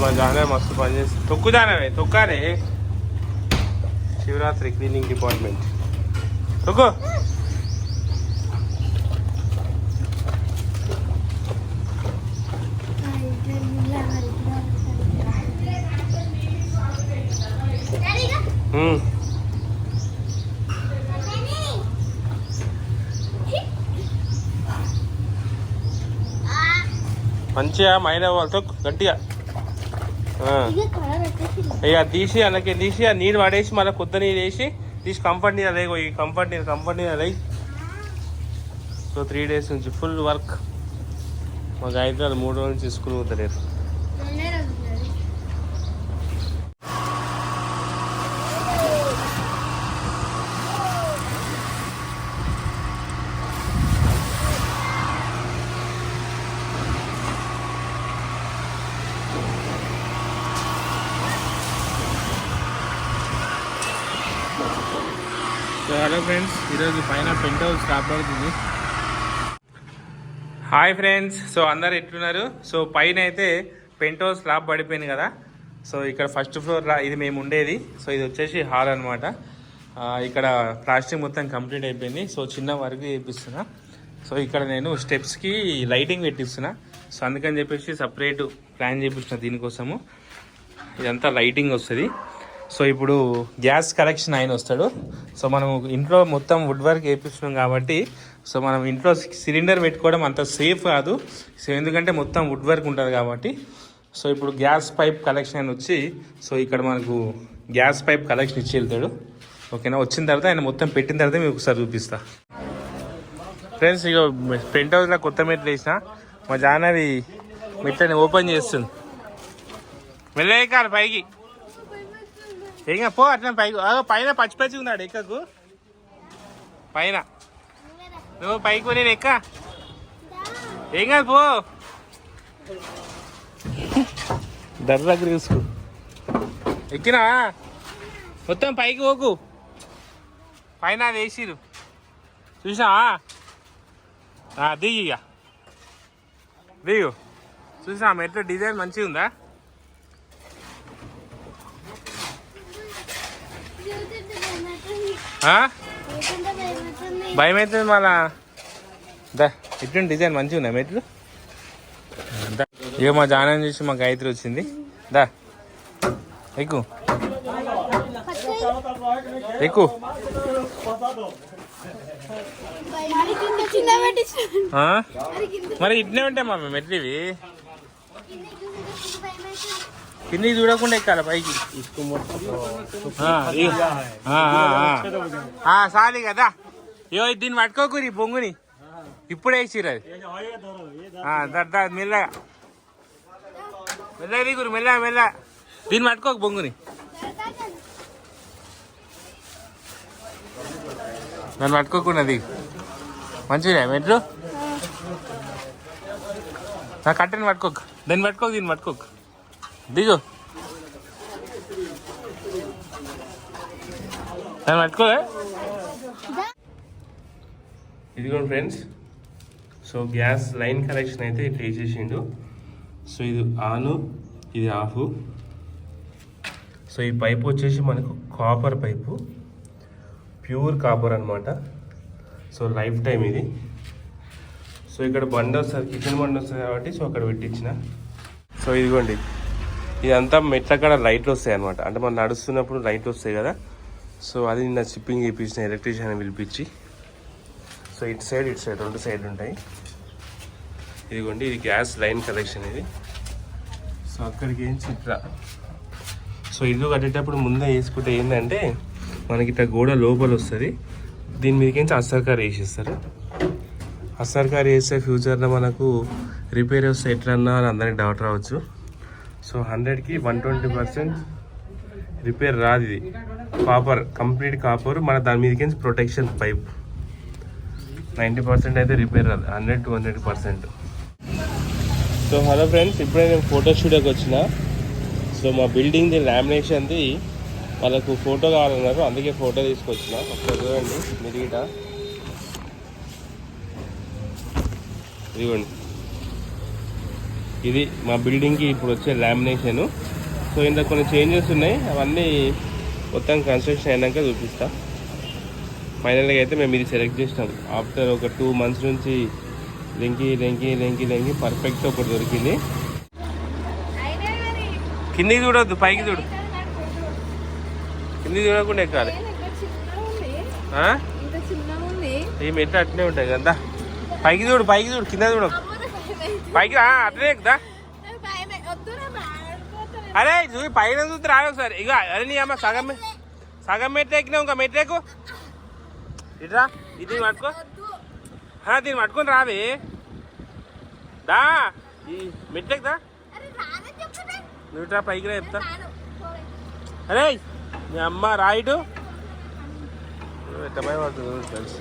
మా జానే మస్తు పని చేసి తొక్కు జానవే తొక్కారే శివరాత్రి క్లీనింగ్ డిపార్ట్మెంట్ తొక్కు ఉమ్. మంచిగా మైదా వాళ్ళు తొక్కు గట్టిగా ఆ. ఇక తీసి అలాగే తీసి ఆ నీరు పడేసి మళ్ళీ కొత్త నీరు వేసి తీసి కంఫర్ట్ నీరు అదే ఈ కంఫర్ట్ నీరు కంఫర్ట్ నీరు అదే. సో త్రీ డేస్ నుంచి ఫుల్ వర్క్ మా గాయత్రి మూడు రోజుల నుంచి స్కూల్ పోతలేరు. సో హలో ఫ్రెండ్స్ ఈరోజు పైన పెంట్ హౌస్ స్టాప్ అవుతుంది. హాయ్ ఫ్రెండ్స్ సో అందరు ఎట్లున్నారు? సో పైన అయితే పెంట్ హౌస్ స్లాబ్ పడిపోయింది కదా. సో ఇక్కడ ఫస్ట్ ఫ్లోర్ రా ఇది మేము ఉండేది. సో ఇది వచ్చేసి హాల్ అనమాట ఇక్కడ ప్లాస్టింగ్ మొత్తం కంప్లీట్ అయిపోయింది. సో చిన్న వరకు చేపిస్తున్నా. సో ఇక్కడ నేను స్టెప్స్కి లైటింగ్ పెట్టిస్తున్నా. సో అందుకని చెప్పేసి సపరేట్ ప్లాన్ చేపిస్తున్నా దీనికోసము. ఇదంతా లైటింగ్ వస్తుంది. సో ఇప్పుడు గ్యాస్ కలెక్షన్ ఆయన వస్తాడు. సో మనం ఇంట్లో మొత్తం వుడ్ వర్క్ వేపిస్తున్నాం కాబట్టి సో మనం ఇంట్లో సిలిండర్ పెట్టుకోవడం అంత సేఫ్ కాదు. సో ఎందుకంటే మొత్తం వుడ్ వర్క్ ఉంటుంది కాబట్టి. సో ఇప్పుడు గ్యాస్ పైప్ కలెక్షన్ ఆయన వచ్చి సో ఇక్కడ మనకు గ్యాస్ పైప్ కలెక్షన్ ఇచ్చి వెళ్తాడు. ఓకేనా? వచ్చిన తర్వాత ఆయన మొత్తం పెట్టిన తర్వాత మీకు ఒకసారి చూపిస్తా. ఫ్రెండ్స్ ఇక పెంట్ హౌస్లో కొత్త మెట్లు వేసిన. మా జానవి మెట్లని ఓపెన్ చేస్తుంది. వెళ్ళేకాలి పైకి. ఏం పో అట్లా పైకి పైన పచ్చి పచ్చి ఉన్నాడు ఎక్కకు. పైన. నువ్వు పైకి నేను ఎక్క. ఏం కాదు పో. దర్ర దగ్గర తీసుకో. ఎక్కినా? మొత్తం పైకి పోకు. పైన అది వేసిరు. చూసా దిగి ఇక దిగు. చూసా మెట్ల డిజైన్ మంచిగా ఉందా ఆ? భయం అవుతుంది మళ్ళా? దా ఇటు డిజైన్ మంచిగా ఉందా మెట్లు. ఇక మా జానం చూసి మా గాయత్రి వచ్చింది. దా ఎక్కు. ఎక్కు? మరి ఇట్నే ఉంటాయి మా మెట్లు ఇవి. కిందికి చూడకుండా ఎక్కాలి పైకి. చాలు కదా. ఇగో దీన్ని పట్టుకోకూరి బొంగుని. ఇప్పుడే వేసిరు అది. ఆ, దా, దా, మెల్లగా. మెల్లగా దిగురు మెల్లగా మెల్లగా. దీన్ని పట్టుకోక బొంగుని. నన్ను పట్టుకోకుండా దిగు. మంచిగా మెట్లు. నా కట్టెని పట్టుకోక. దాన్ని పట్టుకోక దీన్ని పట్టుకోక. దిగు దాన్ని ఇదిగోండి friends so gas line connection అయితే ఇట్లా వేసేసిండు సో ఇది ఆను ఇది ఆఫ్. సో ఈ పైప్ వచ్చేసి మనకు కాపర్ పైపు. ప్యూర్ కాపర్ అనమాట సో లైఫ్ టైం ఇది. సో ఇక్కడ బండి వస్తుంది కిచెన్ బండి వస్తుంది కాబట్టి సో అక్కడ పెట్టించిన. సో ఇదిగోండి ఇదంతా మెట్ల కాడ లైట్లు వస్తాయి అనమాట అంటే మనం నడుస్తున్నప్పుడు లైట్లు వస్తాయి కదా. సో అది నిన్న షిప్పింగ్ చేయించిన ఎలక్ట్రీషియన్ పిలిపించి. సో ఇటు సైడ్ ఇటు సైడ్ రెండు సైడ్ ఉంటాయి. ఇదిగోండి ఇది గ్యాస్ లైన్ కలెక్షన్ ఇది. సో అక్కడికి ఏం చిత్ర సో ఇల్లు కట్టేటప్పుడు ముందే వేసుకుంటే ఏంటంటే మనకి ఇట్లా గోడ లోపల వస్తుంది. దీని మీదకించి అసర్కార్ వేసేస్తారు. అసర్కార్ వేస్తే ఫ్యూచర్లో మనకు రిపేర్ వస్తే ఎట్లన్నా అని అందరికి డౌట్ రావచ్చు. సో హండ్రెడ్కి వన్ ట్వంటీ పర్సెంట్ రిపేర్ రాదు ఇది. కాపర్ కంప్లీట్ కాపర్ మన దాని మీదకి ప్రొటెక్షన్ పైప్. నైంటీ పర్సెంట్ అయితే రిపేర్ రాదు. Hundred to hundred percent. So hello friends ఇప్పుడే నేను ఫోటో స్టూడియోకి వచ్చిన. సో మా బిల్డింగ్ది లామినేషన్ది వాళ్ళకు ఫోటో కావాలన్నారు. అందుకే ఫోటో తీసుకొచ్చిన. ఒకసారి చూడండి మీరు ఇదిగోండి. ఇది మా బిల్డింగ్కి ఇప్పుడు వచ్చే లామినేషను సో ఇందులో కొన్ని చేంజెస్ ఉన్నాయి. అవన్నీ మొత్తం కన్స్ట్రక్షన్ అయినాక చూపిస్తా. ఫైనల్గా అయితే మేము ఇది సెలెక్ట్ చేసినాం. ఆఫ్టర్ ఒక టూ మంత్స్ నుంచి లెంకి లెంకి లెంకి లెంకి పర్ఫెక్ట్ ఒకటి దొరికింది. కిందికి చూడొద్దు పైకి చూడు. కిందికి చూడకుండా ఎక్కాలి. ఇంత? ఇంత ఈ మెట్టు అట్నే ఉంటాయి కదా. పైకి చూడు పైకి చూడు కింద చూడు. అమ్మో, నాకు భయమైంది. పైకి రా అట్లనే ఎక్కుదా అరే చూసి పైన చూస్తే రాదు సార్. ఇక అరే నీ అమ్మ సగం సగం మెట్లు ఎక్కినావు ఇంకా మెట్లు ఎక్కు. ఇట్రా ఇది పట్టుకో. దీన్ని పట్టుకొని రావి. దా ఈ మెట్లు ఎక్కుదా నువ్వుట్రా పైకి రా చెప్తా. అరే మీ అమ్మ రాయిటు ఎట్ట భయపడుతుంది ఫ్రెండ్స్